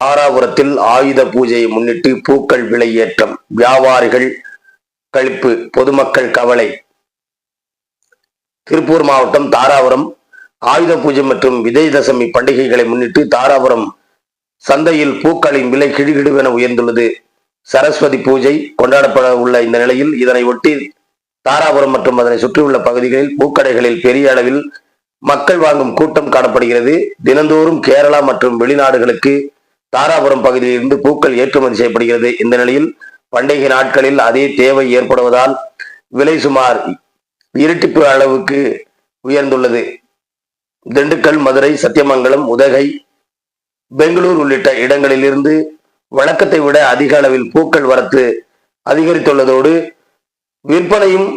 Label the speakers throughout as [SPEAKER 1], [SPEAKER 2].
[SPEAKER 1] தாராபுரத்தில் ஆயுத பூஜையை முன்னிட்டு பூக்கள் விலை ஏற்றம் வியாபாரிகள் கழிப்பு பொதுமக்கள் கவலை. திருப்பூர் மாவட்டம் தாராபுரம் ஆயுத பூஜை மற்றும் விஜயதசமி பண்டிகைகளை முன்னிட்டு தாராபுரம் சந்தையில் பூக்களின் விலை கிடுகிடுவென உயர்ந்துள்ளது. சரஸ்வதி பூஜை கொண்டாடப்பட உள்ள இந்த நிலையில் இதனை ஒட்டி தாராபுரம் மற்றும் அதனை சுற்றியுள்ள பகுதிகளில் பூக்கடைகளில் பெரிய அளவில் மக்கள் வாங்கும் கூட்டம் காணப்படுகிறது. தினந்தோறும் கேரளா மற்றும் வெளிநாடுகளுக்கு தாராபுரம் பகுதியிலிருந்து பூக்கள் ஏற்றுமதி செய்யப்படுகிறது. இந்த நிலையில் பண்டிகை நாட்களில் அதே தேவை ஏற்படுவதால் விலை சுமார் இரட்டிப்பு அளவுக்கு உயர்ந்துள்ளது. திண்டுக்கல் மதுரை சத்தியமங்கலம் உதகை பெங்களூர் உள்ளிட்ட இடங்களிலிருந்து வழக்கத்தை விட அதிக அளவில் பூக்கள் வரத்து அதிகரித்துள்ளதோடு விற்பனையும்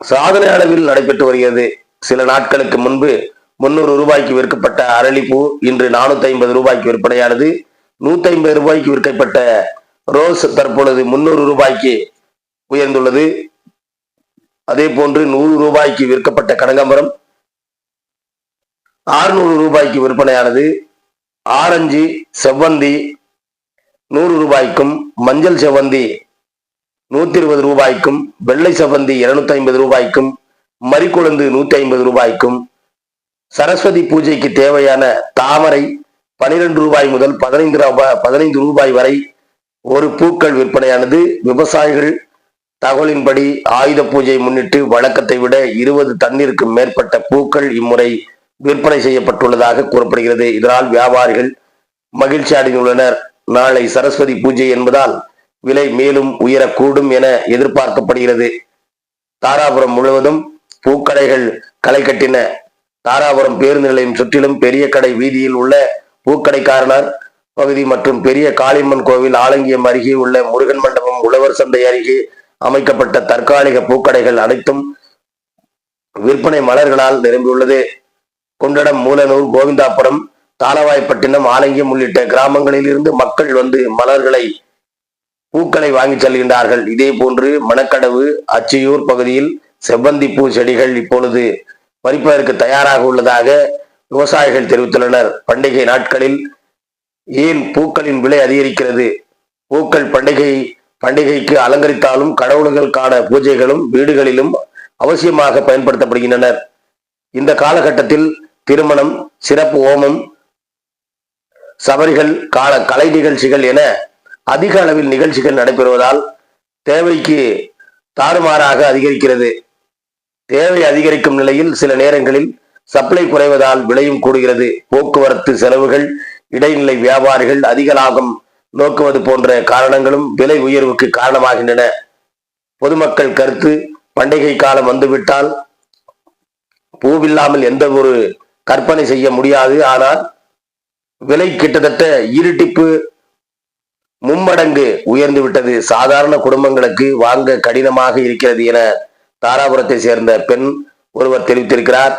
[SPEAKER 1] சாதனை அளவில் நடைபெற்று வருகிறது. சில நாட்களுக்கு முன்பு முன்னூறு ரூபாய்க்கு விற்கப்பட்ட அரளிப்பூ இன்று நானூத்தி ஐம்பது ரூபாய்க்கு விற்பனையானது. நூத்தி ஐம்பது ரூபாய்க்கு விற்கப்பட்ட ரோஸ் தற்பொழுது முன்னூறு ரூபாய்க்கு உயர்ந்துள்ளது. அதே போன்று நூறு ரூபாய்க்கு விற்கப்பட்ட கனகாம்பரம் ஆறுநூறு ரூபாய்க்கு விற்பனையானது. ஆரஞ்சு செவ்வந்தி நூறு ரூபாய்க்கும் மஞ்சள் செவ்வந்தி நூத்தி இருபது ரூபாய்க்கும் வெள்ளை செவ்வந்தி இருநூத்தி ஐம்பது ரூபாய்க்கும் மறிக்குழந்து நூத்தி ஐம்பது ரூபாய்க்கும் சரஸ்வதி பூஜைக்கு தேவையான தாமரை பனிரெண்டு ரூபாய் முதல் பதினைந்து ரூபாய் பதினைந்து ரூபாய் வரை ஒரு பூக்கள் விற்பனையானது. விவசாயிகள் தகவலின்படி ஆயுத பூஜை முன்னிட்டு வழக்கத்தை விட இருபது தண்ணீருக்கு மேற்பட்ட பூக்கள் இம்முறை விற்பனை செய்யப்பட்டுள்ளதாக கூறப்படுகிறது. இதனால் வியாபாரிகள் மகிழ்ச்சி அடைந்துள்ளனர். நாளை சரஸ்வதி பூஜை என்பதால் விலை மேலும் உயரக்கூடும் என எதிர்பார்க்கப்படுகிறது. தாராபுரம் முழுவதும் பூக்கடைகள் களை கட்டின தாராபுரம் பேருந்து நிலையம் சுற்றிலும் பெரிய கடை வீதியில் உள்ள பூக்கடைக்காரனர் பகுதி மற்றும் பெரிய காளியம்மன் கோவில் ஆலங்கியம் அருகே உள்ள முருகன் மண்டபம் உழவர் சந்தை அருகே அமைக்கப்பட்ட தற்காலிக பூக்கடைகள் அனைத்தும் விற்பனை மலர்களால் நிரம்பியுள்ளது. குண்டடம் மூலனூர் கோவிந்தாபுரம் தாளவாய்ப்பட்டினம் ஆலங்கியம் உள்ளிட்ட கிராமங்களில் இருந்து மக்கள் வந்து மலர்களை பூக்களை வாங்கி செல்கின்றார்கள். இதே போன்று மணக்கடவு அச்சியூர் பகுதியில் செவ்வந்தி பூ செடிகள் இப்பொழுது பறிப்பதற்கு தயாராக உள்ளதாக விவசாயிகள் தெரிவித்துள்ளனர். பண்டிகை நாட்களில் ஏன் பூக்களின் விலை அதிகரிக்கிறது? பூக்கள் பண்டிகை பண்டிகைக்கு அலங்கரித்தாலும் கடவுள்களுக்கான பூஜைகளும் வீடுகளிலும் அவசியமாக பயன்படுத்தப்படுகின்றனர். இந்த காலகட்டத்தில் திருமணம் சிறப்பு ஓமம் சபரிகள் கால கலை நிகழ்ச்சிகள் என அதிக அளவில் நிகழ்ச்சிகள் நடைபெறுவதால் தேவைக்கு தாறுமாறாக அதிகரிக்கிறது. தேவை அதிகரிக்கும் நிலையில் சில நேரங்களில் சப்ளை குறைவதால் விலையும் கூடுகிறது. போக்குவரத்து செலவுகள் இடைநிலை வியாபாரிகள் அதிக லாபம் நோக்குவது போன்ற காரணங்களும் விலை உயர்வுக்கு காரணமாகின்றன. பொதுமக்கள் கருத்து பண்டிகை காலம் வந்துவிட்டால் பூவில்லாமல் எந்த ஒரு கற்பனை செய்ய முடியாது. ஆனால் விலை கிட்டத்தட்ட இருட்டிப்பு மும்மடங்கு உயர்ந்து விட்டது சாதாரண குடும்பங்களுக்கு வாங்க கடினமாக இருக்கிறது என தாராபுரத்தை சேர்ந்த பெண் ஒருவர் தெரிவித்திருக்கிறார்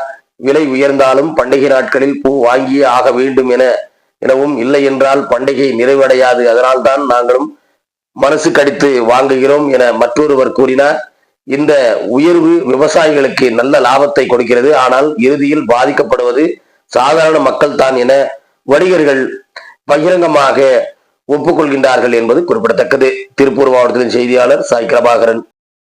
[SPEAKER 1] விலை உயர்ந்தாலும் பண்டிகை நாட்களில் பூ வாங்கியே ஆக வேண்டும் என எனவும் இல்லை என்றால் பண்டிகை நிறைவடையாது. அதனால் தான் நாங்களும் மனசு கடித்து வாங்குகிறோம் என மற்றொருவர் கூறினார். இந்த உயர்வு விவசாயிகளுக்கு நல்ல லாபத்தை கொடுக்கிறது. ஆனால் இறுதியில் பாதிக்கப்படுவது சாதாரண மக்கள் தான் என வணிகர்கள் பகிரங்கமாக ஒப்புக்கொள்கின்றார்கள் என்பது குறிப்பிடத்தக்கது. திருப்பூர் மாவட்டத்தின் செய்தியாளர் சாய் பிரபாகரன்